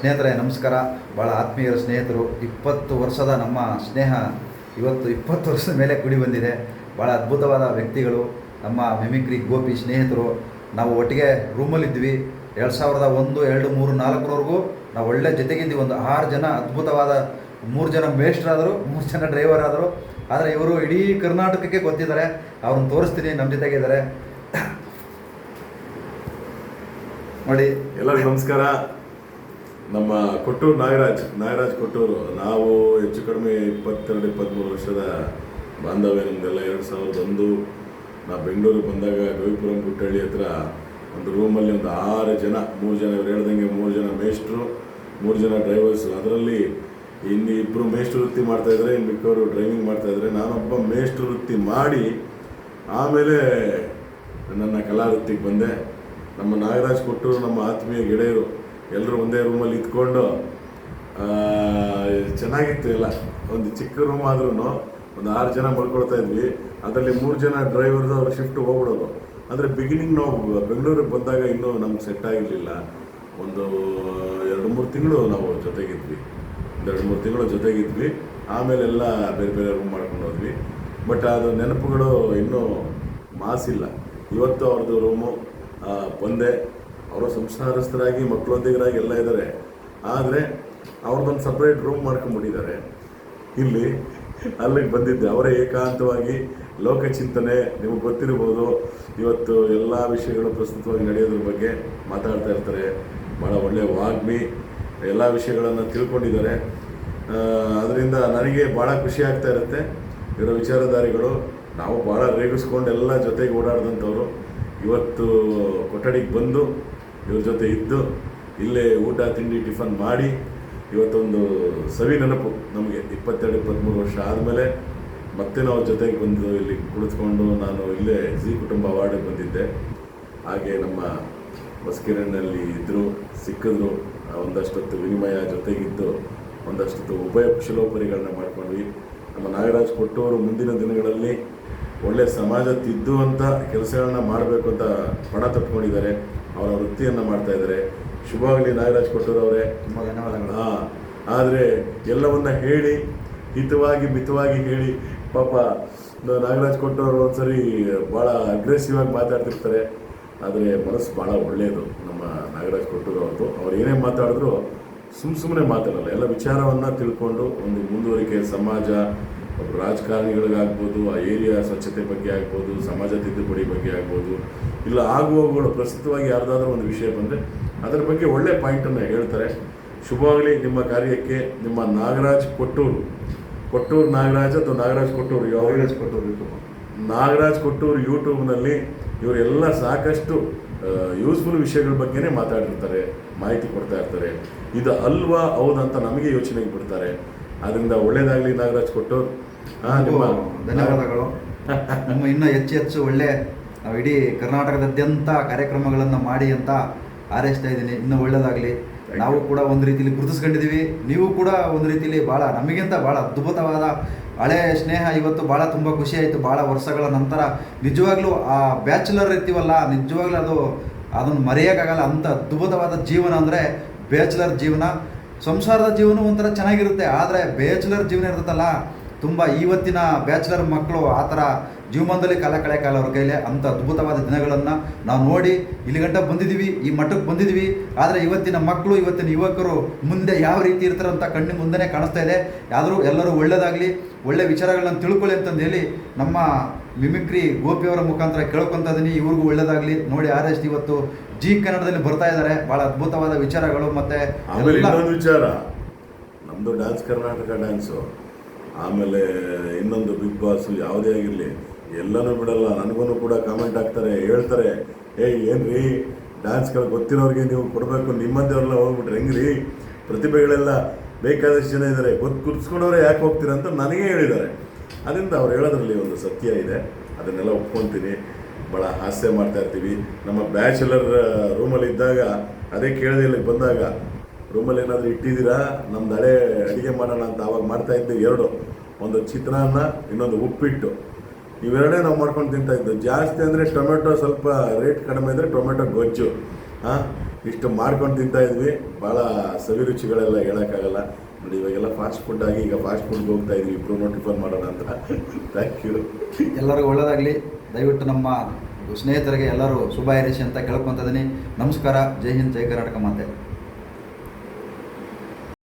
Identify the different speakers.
Speaker 1: ಸ್ನೇಹಿತರೆ, ನಮಸ್ಕಾರ. ಭಾಳ ಆತ್ಮೀಯರ, ಸ್ನೇಹಿತರು. ಇಪ್ಪತ್ತು ವರ್ಷದ ನಮ್ಮ ಸ್ನೇಹ ಇವತ್ತು ಇಪ್ಪತ್ತು ವರ್ಷದ ಮೇಲೆ ಕುಡಿ ಬಂದಿದೆ. ಭಾಳ ಅದ್ಭುತವಾದ ವ್ಯಕ್ತಿಗಳು. ನಮ್ಮ ಮಿಮಿಕ್ರಿ ಗೋಪಿ ಸ್ನೇಹಿತರು. ನಾವು ಒಟ್ಟಿಗೆ ರೂಮಲ್ಲಿದ್ವಿ ಎರಡು ಸಾವಿರದ ಒಂದು, ಎರಡು, ಮೂರು, ನಾಲ್ಕರವರೆಗೂ ನಾವು ಒಳ್ಳೆ ಜೊತೆಗಿದ್ವಿ ಒಂದು ಆರು ಜನ ಅದ್ಭುತವಾದ, ಮೂರು ಜನ ಮೇಷ್ಟ್ರಾದರು, ಮೂರು ಜನ ಡ್ರೈವರ್ ಆದರು. ಆದರೆ ಇವರು ಇಡೀ ಕರ್ನಾಟಕಕ್ಕೆ ಗೊತ್ತಿದ್ದಾರೆ. ಅವ್ರನ್ನ ತೋರಿಸ್ತೀನಿ ನಮ್ಮ ಜೊತೆಗಿದ್ದಾರೆ ನೋಡಿ.
Speaker 2: ಎಲ್ಲರಿಗೂ ನಮಸ್ಕಾರ. ನಮ್ಮ ಕೊಟ್ಟೂರು ನಾಗರಾಜ್ ನಾಗರಾಜ್ ಕೊಟ್ಟೂರು, ನಾವು ಹೆಚ್ಚು ಕಡಿಮೆ ಇಪ್ಪತ್ತೆರಡು ಇಪ್ಪತ್ತ್ಮೂರು ವರ್ಷದ ಬಾಂಧವ್ಯ ನಮ್ಮದೆಲ್ಲ ಎರಡು ಸಾವಿರದ ಒಂದು ನಾವು ಬೆಂಗಳೂರಿಗೆ ಬಂದಾಗ ಗವಿಪುರಂ ಗುಟ್ಟಳ್ಳಿ ಹತ್ರ ಒಂದು ರೂಮಲ್ಲಿ ಒಂದು ಆರು ಜನ, ಮೂರು ಜನ, ಇವ್ರು ಹೇಳ್ದಂಗೆ ಮೂರು ಜನ ಮೇಷ್ಟ್ರು, ಮೂರು ಜನ ಡ್ರೈವರ್ಸ್ ಅದರಲ್ಲಿ ಇನ್ನು ಇಬ್ಬರು ಮೇಷ್ಟ್ರು ವೃತ್ತಿ ಮಾಡ್ತಾಯಿದ್ರೆ ಇನ್ನು ಮಿಕ್ಕವರು ಡ್ರೈವಿಂಗ್ ಮಾಡ್ತಾಯಿದ್ರೆ ನಾನೊಬ್ಬ ಮೇಷ್ಟ್ರು ವೃತ್ತಿ ಮಾಡಿ ಆಮೇಲೆ ನನ್ನ ಕಲಾವೃತ್ತಿಗೆ ಬಂದೆ. ನಮ್ಮ ನಾಗರಾಜ್ ಕೊಟ್ಟರು ನಮ್ಮ ಆತ್ಮೀಯ ಗೆಳೆಯರು. ಎಲ್ಲರೂ ಒಂದೇ ರೂಮಲ್ಲಿ ಇದ್ಕೊಂಡು ಚೆನ್ನಾಗಿತ್ತು ಎಲ್ಲ. ಒಂದು ಚಿಕ್ಕ ರೂಮ್ ಆದ್ರೂ ಒಂದು ಆರು ಜನ ಮಲ್ಕೊಳ್ತಾ ಇದ್ವಿ. ಅದರಲ್ಲಿ ಮೂರು ಜನ ಡ್ರೈವರ್ದು ಅವ್ರು ಶಿಫ್ಟ್ ಹೋಗ್ಬಿಡೋದು. ಅಂದರೆ ಬಿಗಿನಿಂಗ್ ನಾವು ಬೆಂಗಳೂರಿಗೆ ಬಂದಾಗ ಇನ್ನೂ ನಮ್ಗೆ ಸೆಟ್ ಆಗಿರಲಿಲ್ಲ. ಒಂದು ಎರಡು ಮೂರು ತಿಂಗಳು ನಾವು ಜೊತೆಗಿದ್ವಿ. ಎರಡು ಮೂರು ತಿಂಗಳು ಜೊತೆಗಿದ್ವಿ. ಆಮೇಲೆ ಎಲ್ಲ ಬೇರೆ ಬೇರೆ ರೂಮ್ ಮಾಡ್ಕೊಂಡು ಹೋದ್ವಿ. ಬಟ್ ಅದು ನೆನಪುಗಳು ಇನ್ನೂ ಮಾಸಿಲ್ಲ. ಇವತ್ತು ಅವ್ರದ್ದು ರೂಮು ಒಂದೇ ಅವರು ಸಂಸಾರಸ್ಥರಾಗಿ ಮಕ್ಕಳೊಂದಿಗರಾಗಿ ಎಲ್ಲ ಇದ್ದಾರೆ. ಆದರೆ ಅವ್ರದ್ದೊಂದು ಸಪ್ರೇಟ್ ರೂಮ್ ಮಾಡ್ಕೊಂಡ್ಬಿಟ್ಟಿದ್ದಾರೆ ಇಲ್ಲಿ ಅಲ್ಲಿಗೆ ಬಂದಿದ್ದೆ. ಅವರೇ ಏಕಾಂತವಾಗಿ ಲೋಕಚಿಂತನೆ ನಿಮಗೆ ಗೊತ್ತಿರ್ಬೋದು, ಇವತ್ತು ಎಲ್ಲ ವಿಷಯಗಳು ಪ್ರಸ್ತುತವಾಗಿ ನಡೆಯೋದ್ರ ಬಗ್ಗೆ ಮಾತಾಡ್ತಾ ಇರ್ತಾರೆ. ಭಾಳ ಒಳ್ಳೆಯ ವಾಗ್ಮಿ, ಎಲ್ಲ ವಿಷಯಗಳನ್ನು ತಿಳ್ಕೊಂಡಿದ್ದಾರೆ. ಅದರಿಂದ ನನಗೆ ಭಾಳ ಖುಷಿ ಆಗ್ತಾ ಇರುತ್ತೆ. ಇವರ ವಿಚಾರಧಾರಿಗಳು, ನಾವು ಭಾಳ ರೇಗಿಸ್ಕೊಂಡು ಎಲ್ಲ ಜೊತೆಗೆ ಓಡಾಡಿದಂಥವ್ರು. ಇವತ್ತು ಕೊಠಡಿಗೆ ಬಂದು ಇವ್ರ ಜೊತೆ ಇದ್ದು ಇಲ್ಲೇ ಊಟ, ತಿಂಡಿ, ಟಿಫನ್ ಮಾಡಿ ಇವತ್ತೊಂದು ಸವಿ ನೆನಪು ನಮಗೆ ಇಪ್ಪತ್ತೆರಡು, ಇಪ್ಪತ್ತ್ಮೂರು ವರ್ಷ ಆದಮೇಲೆ ಮತ್ತೆ ನಾವು ಜೊತೆಗೆ ಬಂದು ಇಲ್ಲಿ ಕುಳಿತುಕೊಂಡು ನಾನು ಇಲ್ಲೇ ಜಿ ಕುಟುಂಬ ವಾರ್ಡಿಗೆ ಬಂದಿದ್ದೆ. ಹಾಗೆ ನಮ್ಮ ಬಸ್ಕಿರಣ್ಣಲ್ಲಿ ಇದ್ದರು ಸಿಕ್ಕಿದ್ರು ಒಂದಷ್ಟೊತ್ತು ವಿನಿಮಯ ಜೊತೆಗಿದ್ದು, ಒಂದಷ್ಟೊತ್ತು ಉಭಯ ಕುಶಲೋಪರಿಗಳನ್ನ ಮಾಡ್ಕೊಂಡ್ವಿ ನಮ್ಮ ನಾಗರಾಜ್ ಕೊಟ್ಟವರು ಮುಂದಿನ ದಿನಗಳಲ್ಲಿ ಒಳ್ಳೆಯ ಸಮಾಜ ತಿದ್ದುವಂಥ ಕೆಲಸಗಳನ್ನ ಮಾಡಬೇಕು ಅಂತ ಪಣ ತಟ್ಕೊಂಡಿದ್ದಾರೆ ಅವರ ವೃತ್ತಿಯನ್ನು ಮಾಡ್ತಾ ಇದ್ದಾರೆ. ಶುಭವಾಗಲಿ ನಾಗರಾಜ್ ಕೊಟ್ಟೂರು ಅವರೇ.
Speaker 1: ತುಂಬ ಧನ್ಯವಾದಗಳು.
Speaker 2: ಹಾಂ ಆದರೆ ಎಲ್ಲವನ್ನ ಹೇಳಿ ಹಿತವಾಗಿ ಮಿತವಾಗಿ ಹೇಳಿ ಪಾಪ ನಾಗರಾಜ್ ಕೊಟ್ಟವರು ಒಂದ್ಸರಿ ಭಾಳ ಅಗ್ರೆಸಿವ್ ಆಗಿ ಮಾತಾಡ್ತಿರ್ತಾರೆ. ಆದರೆ ಮನಸ್ಸು ಭಾಳ ಒಳ್ಳೆಯದು ನಮ್ಮ ನಾಗರಾಜ್ ಕೊಟ್ಟೂರು ಅವ್ರದ್ದು. ಅವ್ರು ಏನೇ ಮಾತಾಡಿದ್ರು ಸುಮ್ಮ ಸುಮ್ಮನೆ ಮಾತಾಡಲ್ಲ. ಎಲ್ಲ ವಿಚಾರವನ್ನು ತಿಳ್ಕೊಂಡು ಒಂದು ಮುಂದುವರಿಕೆ ಸಮಾಜ ರಾಜಕಾರಣಿಗಳಿಗಾಗ್ಬೋದು ಆ ಏರಿಯಾ ಸ್ವಚ್ಛತೆ ಬಗ್ಗೆ ಆಗ್ಬೋದು ಸಮಾಜ ತಿದ್ದುಪಡಿ ಬಗ್ಗೆ ಆಗ್ಬೋದು ಇಲ್ಲ ಆಗುವವುಗಳು ಪ್ರಸ್ತುತವಾಗಿ ಯಾರ್ದಾದ್ರೂ ಒಂದು ವಿಷಯ ಬಂದರೆ ಅದರ ಬಗ್ಗೆ ಒಳ್ಳೆ ಪಾಯಿಂಟನ್ನು ಹೇಳ್ತಾರೆ. ಶುಭವಾಗಲಿ ನಿಮ್ಮ ಕಾರ್ಯಕ್ಕೆ ನಿಮ್ಮ ನಾಗರಾಜ್ ಕೊಟ್ಟೂರು. ಕೊಟ್ಟೂರು ನಾಗರಾಜ್ ಅಥವಾ ನಾಗರಾಜ್ ಕೊಟ್ಟೂರು
Speaker 1: ನಾಗರಾಜ್ ಕೊಟ್ಟೂರು
Speaker 2: ನಾಗರಾಜ್ ಕೊಟ್ಟೂರು ಯೂಟ್ಯೂಬ್ನಲ್ಲಿ ಇವರೆಲ್ಲ ಸಾಕಷ್ಟು ಯೂಸ್ಫುಲ್ ವಿಷಯಗಳ ಬಗ್ಗೆನೇ ಮಾತಾಡಿರ್ತಾರೆ ಮಾಹಿತಿ ಕೊಡ್ತಾ ಇರ್ತಾರೆ. ಇದು ಅಲ್ವಾ ಹೌದಂತ ನಮಗೆ ಯೋಚನೆಗೆ ಬಿಡ್ತಾರೆ. ಅದರಿಂದ ಒಳ್ಳೇದಾಗಲಿ ನಾಗರಾಜ್ ಕೊಟ್ಟು ನಿಮ್ಮ
Speaker 1: ಧನ್ಯವಾದಗಳು. ನಮ್ಮ ಇನ್ನೂ ಹೆಚ್ಚು ಹೆಚ್ಚು ಒಳ್ಳೆ ನಾವು ಇಡೀ ಕರ್ನಾಟಕದಾದ್ಯಂತ ಕಾರ್ಯಕ್ರಮಗಳನ್ನು ಮಾಡಿ ಅಂತ ಹಾರೈಸ್ತಾ ಇದ್ದೀನಿ. ಇನ್ನೂ ಒಳ್ಳೇದಾಗಲಿ. ನಾವು ಕೂಡ ಒಂದು ರೀತಿಯಲ್ಲಿ ಗುರುತಿಸ್ಕೊಂಡಿದ್ದೀವಿ. ನೀವು ಕೂಡ ಒಂದು ರೀತಿಯಲ್ಲಿ ಭಾಳ ನಮಗಿಂತ ಭಾಳ ಅದ್ಭುತವಾದ ಹಳೆ ಸ್ನೇಹ ಇವತ್ತು ಭಾಳ ತುಂಬ ಖುಷಿ ಆಯಿತು. ಭಾಳ ವರ್ಷಗಳ ನಂತರ ನಿಜವಾಗ್ಲೂ ಆ ಬ್ಯಾಚುಲರ್ ಇರ್ತೀವಲ್ಲ ನಿಜವಾಗ್ಲೂ ಅದು ಅದನ್ನು ಮರೆಯೋಕ್ಕಾಗಲ್ಲ. ಅಂಥ ಅದ್ಭುತವಾದ ಜೀವನ ಅಂದರೆ ಬ್ಯಾಚುಲರ್ ಜೀವನ. ಸಂಸಾರದ ಜೀವನ ಒಂಥರ ಚೆನ್ನಾಗಿರುತ್ತೆ ಆದರೆ ಬ್ಯಾಚುಲರ್ ಜೀವನ ಇರುತ್ತಲ್ಲ ತುಂಬ ಇವತ್ತಿನ ಬ್ಯಾಚುಲರ್ ಮಕ್ಕಳು ಆ ಥರ ಜೀವಮಾನದಲ್ಲಿ ಕಾಲ ಕಳೆಯಕಾಲ ಅವ್ರ ಕೈಲಿ ಅಂಥ ಅದ್ಭುತವಾದ ದಿನಗಳನ್ನು ನಾವು ನೋಡಿ ಇಲ್ಲಿ ಗಂಟ ಬಂದಿದ್ದೀವಿ ಈ ಮಠಕ್ಕೆ ಬಂದಿದ್ದೀವಿ ಆದರೆ ಇವತ್ತಿನ ಮಕ್ಕಳು ಇವತ್ತಿನ ಯುವಕರು ಮುಂದೆ ಯಾವ ರೀತಿ ಇರ್ತಾರೆ ಅಂತ ಕಣ್ಣಿನ ಮುಂದೆನೇ ಕಾಣಿಸ್ತಾ ಇದೆ. ಯಾದರೂ ಎಲ್ಲರೂ ಒಳ್ಳೆಯದಾಗಲಿ ಒಳ್ಳೆ ವಿಚಾರಗಳನ್ನು ತಿಳ್ಕೊಳ್ಳಿ ಅಂತಂದು ಹೇಳಿ ನಮ್ಮ ಮಿಮಿಕ್ರಿ ಗೋಪಿಯವರ ಮುಖಾಂತರ ಕೇಳ್ಕೊತಾ ಇದೀನಿ. ಇವ್ರಿಗೂ ಒಳ್ಳೆಯದಾಗಲಿ ನೋಡಿ ಆರ್ ಎಸ್ ಇವತ್ತು ಜಿ ಕನ್ನಡದಲ್ಲಿ ಬರ್ತಾ ಇದ್ದಾರೆ. ಭಾಳ ಅದ್ಭುತವಾದ ವಿಚಾರಗಳು ಮತ್ತು
Speaker 2: ಇನ್ನೊಂದು ವಿಚಾರ. ನಮ್ಮದು ಡ್ಯಾನ್ಸ್ ಕರ್ನಾಟಕ ಡ್ಯಾನ್ಸು ಆಮೇಲೆ ಇನ್ನೊಂದು ಬಿಗ್ ಬಾಸ್ ಯಾವುದೇ ಆಗಿರಲಿ. ಎಲ್ಲನೂ ಬಿಡಲ್ಲ, ನನಗೂ ಕೂಡ ಕಾಮೆಂಟ್ ಹಾಕ್ತಾರೆ, ಹೇಳ್ತಾರೆ, ಏಯ್, ಏನ್ರಿ? ಡ್ಯಾನ್ಸ್ಗಳು ಗೊತ್ತಿರೋರಿಗೆ ನೀವು ಕೊಡಬೇಕು ನಿಮ್ಮದೆಲ್ಲ ಹೋಗ್ಬಿಟ್ರೆ ಹೆಂಗ್ರಿ? ಪ್ರತಿಭೆಗಳೆಲ್ಲ ಬೇಕಾದಷ್ಟು ಜನ ಇದ್ದಾರೆ ಗೊತ್ತು ಕುರ್ಸ್ಕೊಂಡವ್ರೆ ಯಾಕೆ ಹೋಗ್ತೀರ ಅಂತ ನನಗೆ ಹೇಳಿದ್ದಾರೆ. ಅದರಿಂದ ಅವ್ರು ಹೇಳೋದ್ರಲ್ಲಿ ಒಂದು ಸತ್ಯ ಇದೆ, ಅದನ್ನೆಲ್ಲ ಒಪ್ಕೊತೀನಿ. ಭಾಳ ಹಾಸ್ಯ ಮಾಡ್ತಾ ಇರ್ತೀವಿ. ನಮ್ಮ ಬ್ಯಾಚುಲರ್ ರೂಮಲ್ಲಿ ಇದ್ದಾಗ, ಅದೇ ಕೇಳಿದೆ ಇಲ್ಲಿಗೆ ಬಂದಾಗ ರೂಮಲ್ಲಿ ಏನಾದರೂ ಇಟ್ಟಿದ್ದೀರಾ? ನಮ್ದು ಹಳೆ ಅಡುಗೆ ಮಾಡೋಣ ಅಂತ ಆವಾಗ ಮಾಡ್ತಾ ಇದ್ದೆ, ಎರಡು. ಒಂದು ಚಿತ್ರಾನ್ನ, ಇನ್ನೊಂದು ಉಪ್ಪಿಟ್ಟು. ಇವೆರಡೇ ನಾವು ಮಾಡ್ಕೊಂಡು ತಿಂತಾ ಇದ್ದು. ಜಾಸ್ತಿ ಅಂದರೆ ಟೊಮೆಟೊ ಸ್ವಲ್ಪ ರೇಟ್ ಕಡಿಮೆ ಇದ್ದರೆ ಟೊಮೆಟೊ ಗೊಜ್ಜು. ಹಾಂ? ಇಷ್ಟು ಮಾಡ್ಕೊಂಡು ತಿಂತಾ ಇದ್ವಿ. ಭಾಳ ಸವಿರುಚಿಗಳೆಲ್ಲ ಹೇಳೋಕ್ಕಾಗಲ್ಲ. ನೋಡಿ, ಇವಾಗೆಲ್ಲ ಫಾಸ್ಟ್ ಫುಡ್ ಆಗಿ ಈಗ ಫಾಸ್ಟ್ ಫುಡ್ಗೆ ಹೋಗ್ತಾ ಇದ್ವಿ. ಇಬ್ಬರು ಟಿಫನ್ ಮಾಡೋಣ ಅಂತ. ಥ್ಯಾಂಕ್ ಯು
Speaker 1: ಎಲ್ಲರಿಗೂ ಒಳ್ಳೆಯದಾಗಲಿ ದಯವಿಟ್ಟು ನಮ್ಮ ಸ್ನೇಹಿತರಿಗೆ ಎಲ್ಲರೂ ಶುಭ ಹಾರೈಸಿ ಅಂತ ಕೇಳ್ಕೊತಿದ್ದೀನಿ ನಮಸ್ಕಾರ. ಜೈ ಹಿಂದ್, ಜೈ ಕರ್ನಾಟಕ ಮಾತೆ.